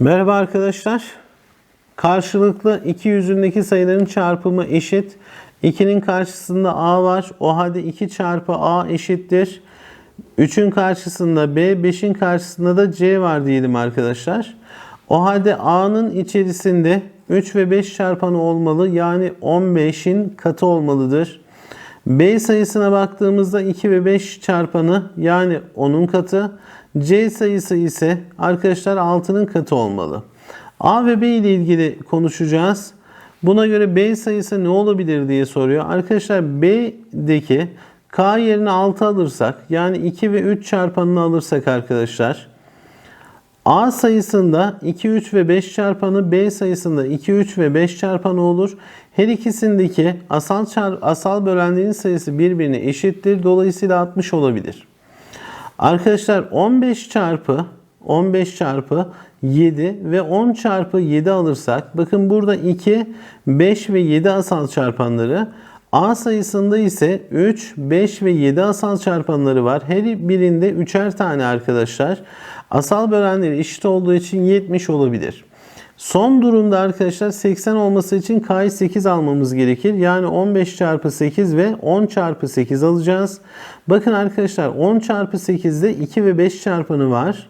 Merhaba arkadaşlar. Karşılıklı iki yüzündeki sayıların çarpımı eşit. 2'nin karşısında a var. O halde 2 çarpı a eşittir. 3'ün karşısında b, 5'in karşısında da c var diyelim arkadaşlar. O halde a'nın içerisinde 3 ve 5 çarpanı olmalı. Yani 15'in katı olmalıdır. B sayısına baktığımızda 2 ve 5 çarpanı yani 10'un katı. C sayısı ise arkadaşlar 6'nın katı olmalı. A ve B ile ilgili konuşacağız. Buna göre B sayısı ne olabilir diye soruyor. Arkadaşlar B'deki K yerine 6 alırsak yani 2 ve 3 çarpanını alırsak arkadaşlar A sayısında 2, 3 ve 5 çarpanı, B sayısında 2, 3 ve 5 çarpanı olur. Her ikisindeki asal çar asal bölenlerin sayısı birbirine eşittir. Dolayısıyla 60 olabilir. Arkadaşlar 15 çarpı 15 çarpı 7 ve 10 çarpı 7 alırsak bakın burada 2, 5 ve 7 asal çarpanları A sayısında ise 3, 5 ve 7 asal çarpanları var. Her birinde 3'er tane arkadaşlar. Asal bölenleri eşit olduğu için 70 olabilir. Son durumda arkadaşlar 80 olması için K'yı 8 almamız gerekir. Yani 15 çarpı 8 ve 10 çarpı 8 alacağız. Bakın arkadaşlar 10 çarpı 8'de 2 ve 5 çarpanı var.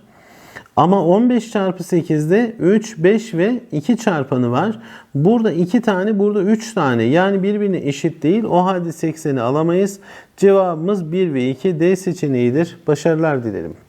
Ama 15 çarpı 8'de 3, 5 ve 2 çarpanı var. Burada 2 tane, burada 3 tane. Yani birbirine eşit değil. O halde 80'i alamayız. Cevabımız 1 ve 2 D seçeneğidir. Başarılar dilerim.